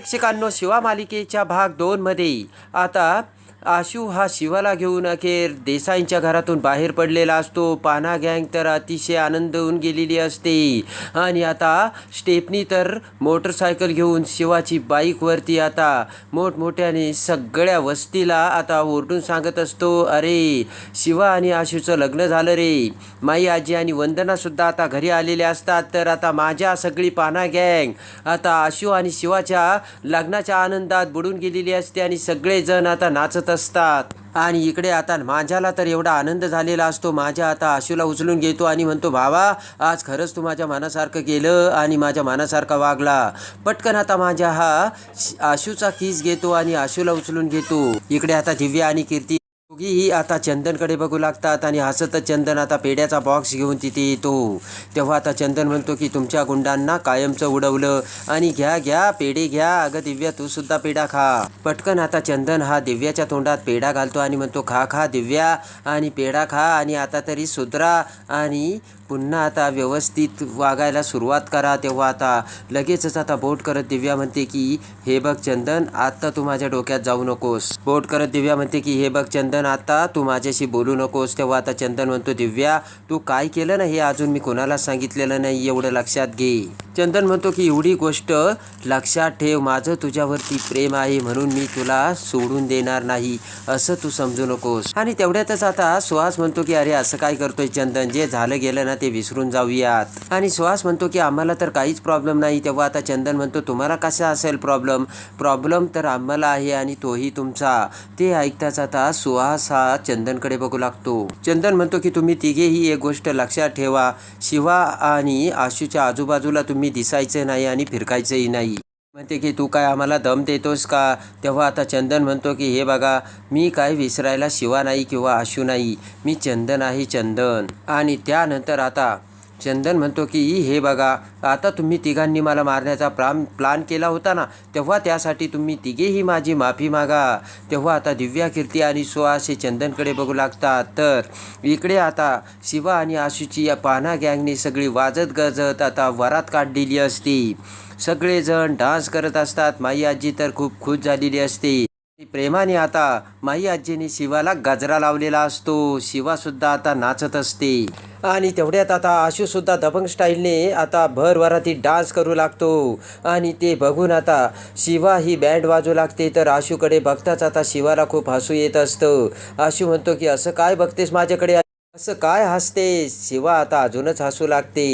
प्रेक्षकांनो शिवा मालिकेच्या भाग दोनमध्ये. आता आशू हा शिवाला घेऊन अखेर देसाईंच्या घरातून बाहेर पडलेला असतो. पाना गँग तर अतिशय आनंद होऊन गेलेली असते. आणि आता स्टेपनी तर मोटरसायकल घेऊन शिवाची बाईकवरती आता मोठमोठ्याने सगळ्या वस्तीला आता ओरडून सांगत असतो अरे शिवा आणि आशूचं लग्न झालं रे. माई आजी आणि वंदनासुद्धा आता घरी आलेल्या असतात. तर आता माझ्या सगळी पाना गँग आता आशू आणि शिवाच्या लग्नाच्या आनंदात बुडून गेलेली असते आणि सगळेजण आता नाचत असतात. आणि इकडे आता माझ्याला तर एवढा आनंद झालेला असतो. माझ्या आता आशूला उचलून घेतो आणि म्हणतो भावा आज खरंच तू माझ्या मनासारखं केलं आणि माझ्या मनासारखा वागला. पटकन आता माझ्या हा आशूचा किस घेतो आणि आशूला उचलून घेतो. इकडे आता दिव्या आणि कीर्ती दोघीही आता चंदनकडे बघू लागतात आणि हसतच चंदन आता पेड्याचा बॉक्स घेऊन तिथे येतो. तेव्हा आता चंदन म्हणतो की तुमच्या गुंडांना कायमचं उडवलं. आणि घ्या घ्या पेढे घ्या. अगं दिव्या तू सुद्धा पेढा खा. पटकन आता चंदन हा दिव्याच्या तोंडात पेढा घालतो आणि म्हणतो खा खा दिव्या. आणि पेढा खा. आणि आता तरी सुधरा. आणि पुन्हा आता व्यवस्थित वागायला सुरुवात करा. तेव्हा आता लगेचच आता बोट करत दिव्या म्हणते की हे बघ चंदन आत्ता तू माझ्या डोक्यात जाऊ नकोस. बोट करत दिव्या म्हणते की हे बघ चंदन आता तू माझ्याशी बोलू नकोस. तेव्हा आता चंदन म्हणतो दिव्या तू काय केलं ना हे अजून मी कोणाला सांगितलेलं नाही एवढं लक्षात घे. चंदन म्हणतो की एवढी गोष्ट लक्षात ठेव माझं तुझ्यावरती प्रेम आहे म्हणून मी तुला सोडून देणार नाही असं तू समजू नकोस. आणि तेवढ्यातच आता सुहास म्हणतो की अरे असं काय करतोय चंदन? जे झालं गेलं ना ते विसरून जाऊयात. आणि सुहास म्हणतो की आम्हाला तर काहीच प्रॉब्लेम नाही. तेव्हा आता चंदन म्हणतो तुम्हाला कसा असेल प्रॉब्लेम प्रॉब्लेम तर आम्हाला आहे आणि तोही तुमचा. ते ऐकताच आता सुहास हा चंदनकडे बघू लागतो. चंदन म्हणतो की तुम्ही तिघेही एक गोष्ट लक्षात ठेवा. शिवा आणि आशूच्या आजूबाजूला तुम्ही दिसायचं नाही आणि फिरकायचंही नाही. म्हणते की तू काय आम्हाला दम देतोस का? तेव्हा आता चंदन म्हणतो की हे बघा मी काय विसरायला शिवा नाही किंवा आशू नाही. मी चंदन आहे चंदन. आणि त्यानंतर आता चंदन म्हणतो की हे बघा आता तुम्ही तिघांनी मला मारण्याचा प्राम प्लान केला होता ना तेव्हा त्यासाठी तुम्ही तिघेही माझी माफी मागा. तेव्हा आता दिव्या कीर्ती आणि सुहास हे चंदनकडे बघू लागतात. तर इकडे आता शिवा आणि आशूची या पाना गँगने सगळी वाजत गजत आता वरात काढलेली असती. सगळेजण डान्स करत असतात. माई आजी तर खूप खुश झालेली असते. प्रेमाने आता माई आजीने शिवाला गजरा लावलेला असतो. शिवा सुद्धा आता नाचत असते. आणि तेवढ्यात आता आशू सुद्धा दबंग स्टाईलने आता भर वराती डान्स करू लागतो. आणि ते बघून आता शिवा ही बँड वाजू लागते. तर आशूकडे बघताच आता शिवाला खूप हसू येत असतं. आशू म्हणतो की असं काय बघतेस माझ्याकडे असं काय हसते? शिवा आता अजूनच हसू लागते.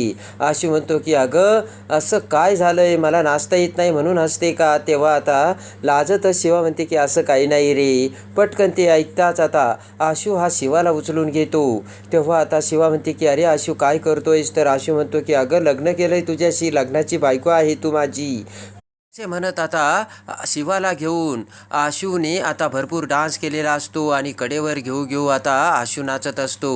अशी म्हणतो की अगं असं काय झालंय? मला नाचता येत नाही म्हणून हसते का? तेव्हा आता लाजतच शिवा म्हणते की असं काही नाही रे. पटकन ते ऐकताच आता. आशू हा शिवाला उचलून घेतो. तेव्हा आता शिवा म्हणते की अरे आशू काय करतोयस? तर आशू म्हणतो की अगं लग्न केलंय तुझ्याशी. लग्नाची बायको आहे तू माझी. असे म्हणत आता शिवाला घेऊन आशूने आता भरपूर डान्स केलेला असतो आणि कडेवर घेऊ घेऊ आता आशू नाचत असतो.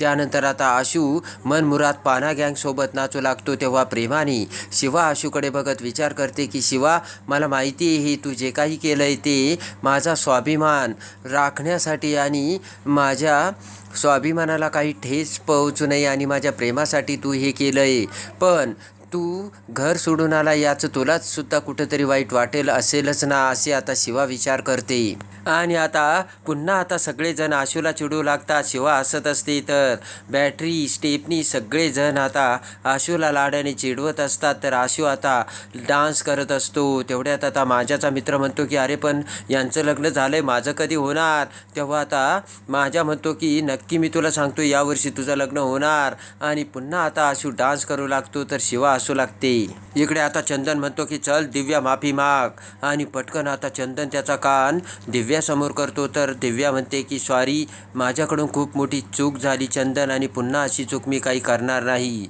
त्यानंतर आता आशू मनमुरात पाना गँगसोबत नाचू लागतो तेव्हा प्रेमाने. शिवा आशूकडे बघत विचार करते की शिवा मला माहिती आहे तू जे काही केलं आहे ते माझा स्वाभिमान राखण्यासाठी आणि माझ्या स्वाभिमानाला काही ठेच पोहोचू नये आणि माझ्या प्रेमासाठी तू हे केलं आहे पण तू घर सोडून आला याचं तुलाच सुद्धा कुठंतरी वाईट वाटेल असेलच ना असे आता शिवा विचार करते. आणि आता पुन्हा आता सगळेजण आशूला चिडू लागतात. शिवा हसत असते तर बॅटरी स्टेपनी सगळेजण आता आशूला लाडाने चिडवत असतात. तर आशू आता डान्स करत असतो. तेवढ्यात आता माझ्याचा मित्र म्हणतो की अरे पण यांचं लग्न झालं आहे माझं कधी होणार? तेव्हा आता माझ्या म्हणतो की नक्की मी तुला सांगतो यावर्षी तुझं लग्न होणार. आणि पुन्हा आता आशू डान्स करू लागतो. तर शिवा असू लागते. इकडे आता चंदन म्हणतो की चल दिव्या माफी माग. आणि पटकन आता चंदन त्याचा कान दिव्यासमोर करतो. तर दिव्या म्हणते की सॉरी माझ्याकडून खूप मोठी चूक झाली चंदन आणि पुन्हा अशी चूक मी काही करणार नाही.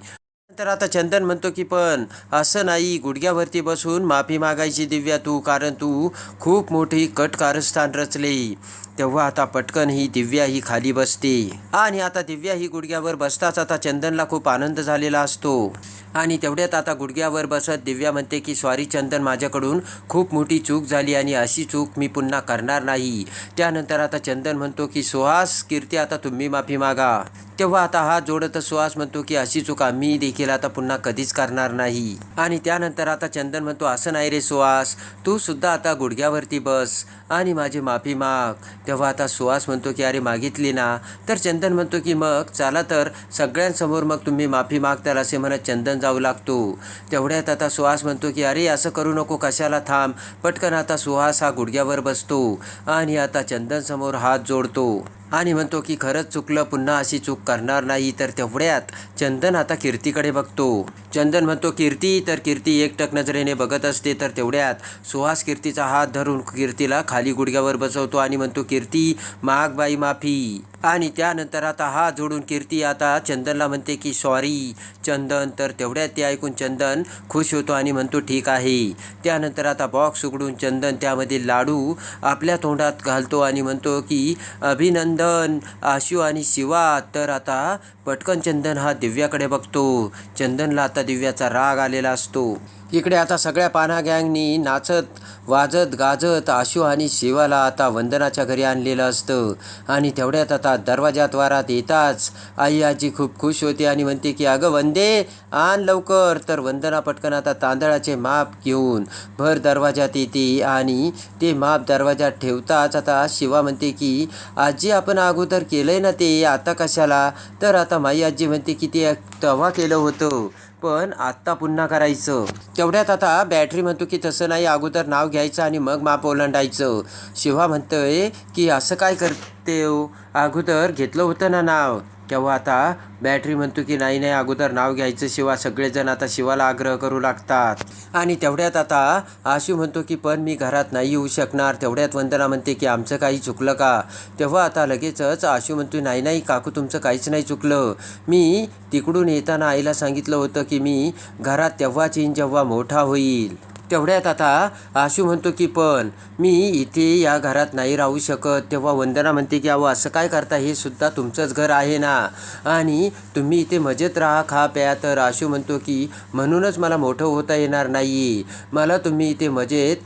तर आता चंदन म्हणतो की पण असं नाही गुडघ्यावरती बसून माफी मागायची दिव्या तू कारण तू खूप मोठी कट कारस्थान रचले. तेव्हा आता पटकन ही दिव्या ही खाली बसते. आणि आता दिव्या ही गुडघ्यावर बसताच आता चंदनला खूप आनंद झालेला असतो. आणि तेवढ्यात आता गुडघ्यावर बसत दिव्या म्हणते की सॉरी चंदन माझ्याकडून खूप मोठी चूक झाली आणि अशी चूक मी पुन्हा करणार नाही. त्यानंतर आता चंदन म्हणतो की सुहास कीर्ती आता तुम्ही माफी मागा. तेव्हा आता हात जोडत सुहास म्हणतो की अशी चूक आम्ही देखील आता पुन्हा कधीच करणार नाही. आणि त्यानंतर आता चंदन म्हणतो असं नाही रे सुहास तू सुद्धा आता गुडघ्यावरती बस आणि माझी माफी माग. तेव्हा आता सुहास म्हणतो की अरे मागितली ना. तर चंदन म्हणतो की मग चला तर सगळ्यांसमोर मग तुम्ही माफी मागताल असे म्हणत चंदन जाऊ लागतो. तेवढ्यात आता सुहास म्हणतो की अरे असं करू नको कशाला थांब. पटकन आता सुहास हा गुडघ्यावर बसतो आणि आता चंदनसमोर हात जोडतो. आणि म्हणतो की खरंच चुकलं पुन्हा अशी चूक करणार नाही तर तेवढ्यात चंदन आता कीर्तीकडे बघतो. चंदन म्हणतो कीर्ती तर कीर्ती एकटक नजरेने बघत असते तर तेवढ्यात सुहास कीर्तीचा हात धरून कीर्तीला खाली गुडघ्यावर बसवतो आणि म्हणतो कीर्ती माग बाई माफी. आणि त्यानंतर आता हा जोडून कीर्ती आता चंदनला म्हणते की सॉरी चंदन. तर तेवढ्यात ते ऐकून चंदन खुश होतो आणि म्हणतो ठीक आहे. त्यानंतर आता बॉक्स उघडून चंदन त्यामध्ये लाडू आपल्या तोंडात घालतो आणि म्हणतो की अभिनंदन आशू आणि शिवा. तर आता पटकन चंदन हा दिव्याकडे बघतो. चंदनला आता दिव्याचा राग आलेला असतो. इकडे आता सगळ्या पाना गँगनी नाचत वाजत गाजत आशू आणि शिवाला आता वंदनाच्या घरी आणलेलं असतं. आणि तेवढ्यात आता दरवाजात वारात येताच आई आजी खूप खुश होते आणि म्हणते की अगं वंदे आण लवकर. तर वंदना पटकन आता तांदळाचे माप घेऊन भर दरवाजात येते आणि ते माप दरवाजात ठेवताच आता शिवा म्हणते की आजी आपण अगोदर केलंय ना ते? आता कशाला? तर आता माई आजी म्हणते की ते तेव्हा केलं होतं. पण आत्ता पुन्हा करायचं. तेवढ्यात आता बॅटरी म्हणतो की तसं नाही अगोदर नाव घ्यायचं आणि मग माप ओलांडायचं. शिवा म्हणतोय की असं काय करते हो अगोदर घेतलं होतं ना नाव. तेव्हा आता बॅटरी म्हणतो की नाही नाही अगोदर नाव घ्यायचं शिवा सगळेजण आता शिवाला आग्रह करू लागतात. आणि तेवढ्यात आता आशू म्हणतो की पण मी घरात नाही येऊ शकणार. तेवढ्यात वंदना म्हणते की आमचं काही चुकलं का? तेव्हा आता लगेचच आशू म्हणतो नाही नाही काकू तुमचं काहीच नाही चुकलं. मी तिकडून येताना आईला सांगितलं होतं की मी घरात तेव्हाच येईन जेव्हा मोठा होईल. तेवढ्यात आता आशू म्हणतो की पण मी इथे या घरात नाही राहू शकत. तेव्हा वंदना म्हणते की अहो असं काय करता? हे सुद्धा तुमचंच घर आहे ना? आणि तुम्ही इथे मजेत राहा खा प्या. तर आशू म्हणतो की म्हणूनच मला मोठं होता येणार नाही मला तुम्ही इथे मजेत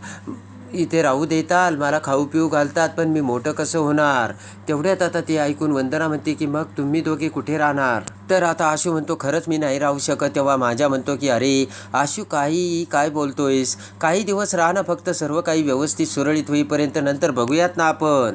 इथे राहू देताल मला खाऊ पिऊ घालतात पण मी मोठं कसं होणार? तेवढ्यात आता ते ऐकून वंदना म्हणते की मग तुम्ही दोघे कुठे राहणार? तर आता आशू म्हणतो खरंच मी नाही राहू शकत. तेव्हा माझ्या म्हणतो की अरे आशू काही काय बोलतोयस? काही दिवस राहा ना फक्त सर्व काही व्यवस्थित सुरळीत होईपर्यंत नंतर बघूयात ना आपण.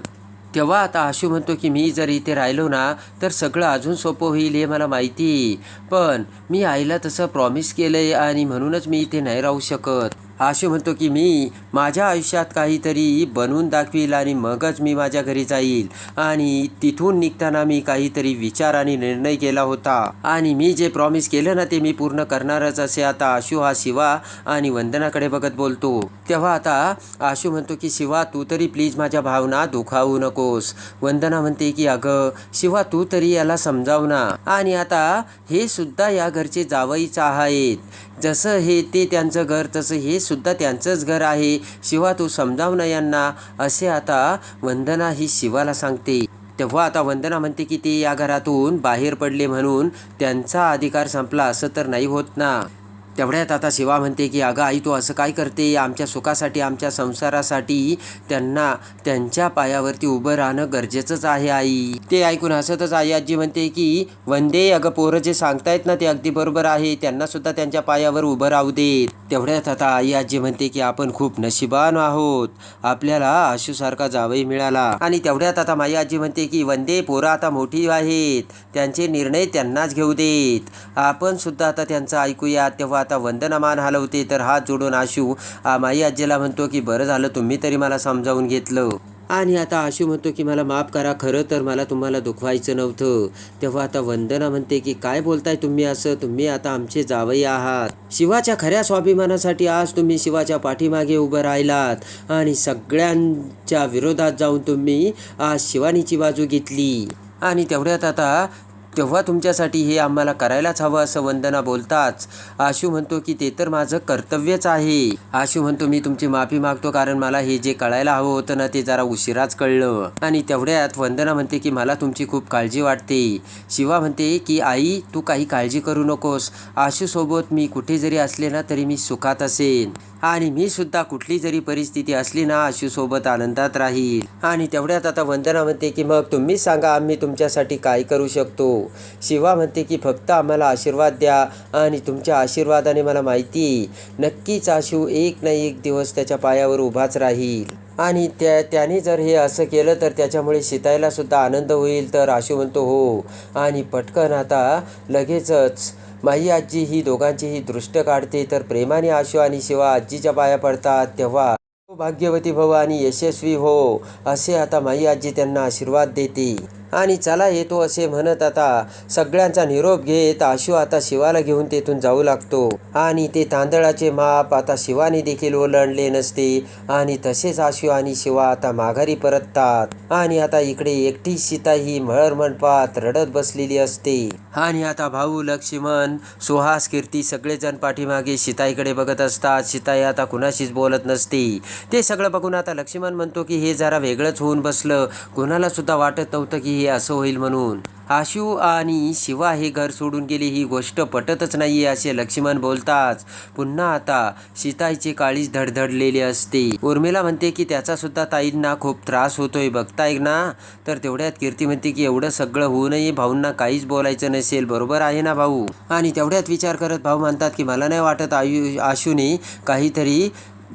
तेव्हा आता आशू म्हणतो की मी जर इथे राहिलो ना तर सगळं अजून सोपं होईल हे मला माहिती. पण मी आईला तसं प्रॉमिस केलं आहे आणि म्हणूनच मी इथे नाही राहू शकत. आशू म्हणतो की मी माझ्या आयुष्यात काहीतरी बनवून दाखवील आणि मगच मी माझ्या घरी जाईल. आणि तिथून निघताना मी काहीतरी विचार आणि निर्णय केला होता. आणि मी जे प्रॉमिस केलं ना ते मी पूर्ण करणारच असे आता आशू हा शिवा आणि वंदनाकडे बघत बोलतो. तेव्हा आता आशू म्हणतो की शिवा तू तरी प्लीज माझ्या भावना दुखावू नकोस. वंदना म्हणते की अगं शिवा तू तरी याला समजाव ना. आणि आता हे सुद्धा या घरचे जावईच आहेत. जसं हे ते त्यांचं घर तसं हे सुद्धा त्यांचंच घर आहे. शिवा तू समजाव ना यांना. असे आता वंदना ही शिवाला सांगते. तेव्हा आता वंदना म्हणते की ते या घरातून बाहेर पडले म्हणून त्यांचा अधिकार संपला. असं तर नाही होत ना. तेवढ्यात आता शिवा म्हणते की अगं आई तू असं काय करते? आमच्या सुखासाठी आमच्या संसारासाठी त्यांना त्यांच्या पायावरती उभं राहणं गरजेचंच आहे आई. ते ऐकून हसतच आई आजी म्हणते की वंदे अगं पोरं जे सांगतायत ना ते अगदी बरोबर आहे. त्यांना सुद्धा त्यांच्या पायावर उभं राहू देत तेवढ्यात आता आई आजी म्हणते की आपण खूप नशिबान आहोत. आपल्याला आशूसारखा जावई मिळाला. आणि तेवढ्यात आता माई आजी म्हणते की वंदे पोरं आता मोठी आहेत. त्यांचे निर्णय त्यांनाच घेऊ देत. आपण सुद्धा आता त्यांचं ऐकूया. तेव्हा आता वंदना मान हलवते तर हात जोडून आशू माई आजीला म्हणतो की बरं झालं तुम्ही तरी मला समजावून घेतलं. आणि आता आशू म्हणतो की मला माफ करा खरं तर मला तुम्हाला दुखवायचं नव्हतं. तेव्हा आता वंदना म्हणते की काय बोलताय तुम्ही असं? तुम्ही आता आमचे जावई आहात. शिवाच्या खऱ्या स्वाभिमानासाठी आज तुम्ही शिवाच्या पाठीमागे उभं राहिलात. आणि सगळ्यांच्या विरोधात जाऊन तुम्ही आज शिवानीची बाजू घेतली. आणि तेवढ्यात आता तेव्हा तुमच्यासाठी हे आम्हाला करायलाच हवं असं वंदना बोलताच आशू म्हणतो की ते तर माझं कर्तव्यच आहे. आशू म्हणतो मी तुमची माफी मागतो कारण मला हे जे कळायला हवं होतं ना ते जरा उशिराच कळलं. आणि तेवढ्यात वंदना म्हणते की मला तुमची खूप काळजी वाटते. शिवा म्हणते की आई तू काही काळजी करू नकोस. आशूसोबत मी कुठे जरी असले ना तरी मी सुखात असेन. आणि मी सुद्धा कुठली जरी परिस्थिती असली ना आशूसोबत आनंदात राहील. आणि तेवढ्यात आता वंदना म्हणते की मग तुम्हीच सांगा आम्ही तुमच्यासाठी काय करू शकतो? शिवा म्हणते की फक्त आम्हाला आशीर्वाद द्या आणि तुमच्या आशीर्वादाने मला माहिती नक्कीच आशू एक ना एक दिवस त्याच्या पायावर उभाच राहील. आणि त्या त्याने जर हे असं केलं तर त्याच्यामुळे सीताईला सुद्धा आनंद होईल तर आशू म्हणतो हो. आणि पटकन आता लगेचच माई आजी ही दोघांचीही दृष्ट काढते तर प्रेमाने आशू आणि शिवा आजीच्या पाया पडतात तेव्हा हो भाग्यवती भव आणि यशस्वी हो असे आता माई आजी त्यांना आशीर्वाद देते. आणि चला येतो असे म्हणत आता. सगळ्यांचा निरोप घेत आशू आता शिवाला घेऊन तेथून जाऊ लागतो. आणि ते तांदळाचे माप आता शिवाने देखील ओलांडले नसते. आणि तसेच आशू आणि शिवा आता माघारी परततात. आणि आता इकडे एकटी सीता ही मळर मंडपात रडत बसलेली असते. आणि आता भाऊ लक्ष्मण सुहास कीर्ती सगळेजण पाठीमागे सीताईकडे बघत असतात. सीताई आता कुणाशीच बोलत नसते. ते सगळं बघून आता लक्ष्मण म्हणतो की हे जरा वेगळंच होऊन बसलं. कुणाला सुद्धा वाटत नव्हतं की हे असं होईल म्हणून. आशू आणि शिवा हे घर सोडून गेले ही गोष्ट पटतच नाही असे लक्ष्मण बोलताच. पुन्हा आता सीताईची काळीच धडधडलेली असते. उर्मिला म्हणते की त्याचा सुद्धा ताईंना खूप त्रास होतोय बघताय ना? तर तेवढ्यात कीर्ती म्हणते की एवढं सगळं होऊनही भाऊंना काहीच बोलायचं नसेल बरोबर आहे ना भाऊ? आणि तेवढ्यात विचार करत भाऊ म्हणतात की मला नाही वाटत आयु आशूने काहीतरी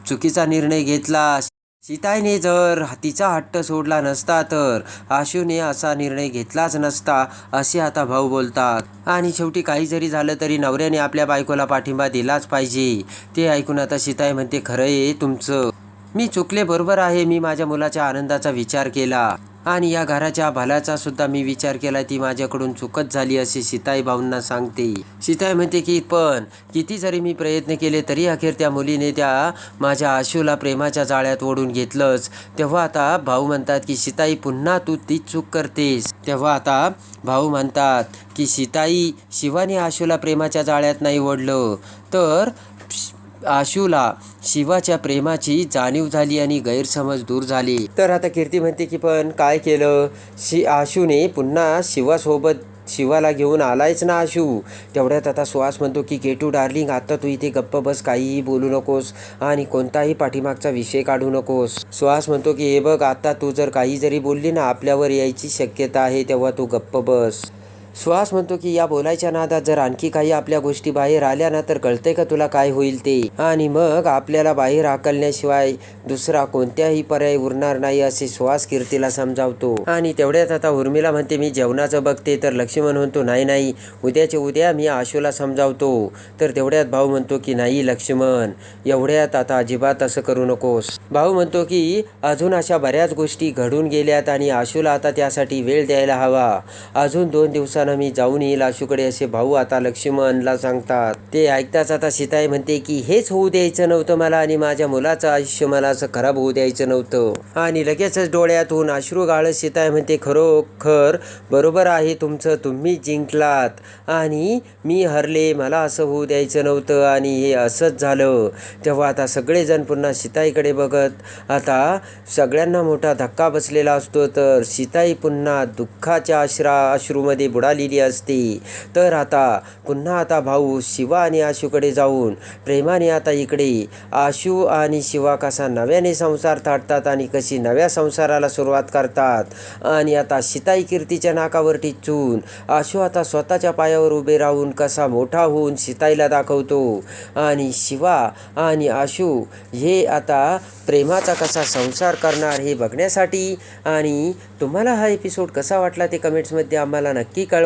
चुकीचा निर्णय घेतला. सीताईने जर तिचा हट्ट सोडला नसता तर आशूने असा निर्णय घेतलाच नसता असे आता भाऊ बोलतात. आणि शेवटी काही जरी झालं तरी नवऱ्याने आपल्या बायकोला पाठिंबा दिलाच पाहिजे. ते ऐकून आता सीताई म्हणते खरं आहे तुमचं. मी चुकले बरोबर आहे मी माझ्या मुलाच्या आनंदाचा विचार केला. आणि या घराच्या भल्याचा सुद्धा मी विचार केला ती माझ्याकडून चुकत झाली असे सीताई भाऊंना सांगते. सीताई म्हणते की पण किती जरी मी प्रयत्न केले तरी अखेर त्या मुलीने त्या माझ्या आशूला प्रेमाच्या जाळ्यात ओढून घेतलंच. तेव्हा आता भाऊ म्हणतात की सीताई पुन्हा तू तीच चूक करतेस. तेव्हा आता भाऊ म्हणतात की सीताई शिवाने आशूला प्रेमाच्या जाळ्यात नाही ओढलं. तर आशूला शिवाच्या प्रेमाची जाणीव झाली आणि गैरसमज दूर झाली. तर आता कीर्ती म्हणते की पण काय केलं? शि आशूने पुन्हा शिवासोबत शिवाला घेऊन आलायच ना आशू. तेवढ्यात आता सुहास म्हणतो की गेटू डार्लिंग आता तू इथे गप्प बस काहीही बोलू नकोस आणि कोणताही पाठीमागचा विषय काढू नकोस. सुहास म्हणतो की हे बघ आता तू जर काही जरी बोलली ना आपल्यावर यायची शक्यता आहे तेव्हा तू गप्प बस. सुहास म्हणतो की या बोलायच्या नादात जर आणखी काही आपल्या गोष्टी बाहेर आल्या ना तर कळते का तुला काय होईल ते? आणि मग आपल्याला बाहेर हाकलण्याशिवाय दुसरा कोणत्याही पर्याय उरणार नाही असे सुहास कीर्तीला समजावतो. आणि तेवढ्यात आता उर्मिला म्हणते मी जेवणाचं बघते तर लक्ष्मण म्हणतो नाही नाही उद्याच्या उद्या मी आशूला समजावतो. तर तेवढ्यात भाऊ म्हणतो की नाही लक्ष्मण एवढ्यात आता अजिबात असं करू नकोस. भाऊ म्हणतो की अजून अशा बऱ्याच गोष्टी घडून गेल्यात आणि आशूला आता त्यासाठी वेळ द्यायला हवा. अजून दोन दिवसात मी जाऊन येईल आशूकडे असे भाऊ. आता लक्ष्मणला सांगतात ते ऐकताच आता सीताई म्हणते की हेच होऊ द्यायचं नव्हतं मला आणि माझ्या मुलाचं आयुष्य मला असं खराब होऊ द्यायचं नव्हतं. आणि लगेचच डोळ्यातून अश्रू गाळत सीताई म्हणते खरोखर बरोबर आहे तुमचं तुम्ही जिंकलात आणि मी हरले मला असं होऊ द्यायचं नव्हतं आणि हे असंच झालं. तेव्हा आता सगळेजण पुन्हा सीताईकडे बघत आता सगळ्यांना मोठा धक्का बसलेला असतो तर सीताई पुन्हा दुःखाच्या आश्रा अश्रूमध्ये आलेली असते. तर आता पुन्हा आता भाऊ शिवा आणि आशूकडे जाऊन प्रेमाने आता इकडे. आशू आणि शिवा कसा नव्याने संसार थाटतात आणि कशी नव्या संसाराला सुरुवात करतात. आणि आता सीताई कीर्तीच्या नाकावर टिचून आशू आता स्वतःच्या पायावर उभे राहून कसा मोठा होऊन सीताईला दाखवतो. आणि शिवा आणि आशू हे आता प्रेमाचा कसा संसार करणार हे बघण्यासाठी. आणि तुम्हाला हा एपिसोड कसा वाटला ते कमेंट्समध्ये आम्हाला नक्की कळवा.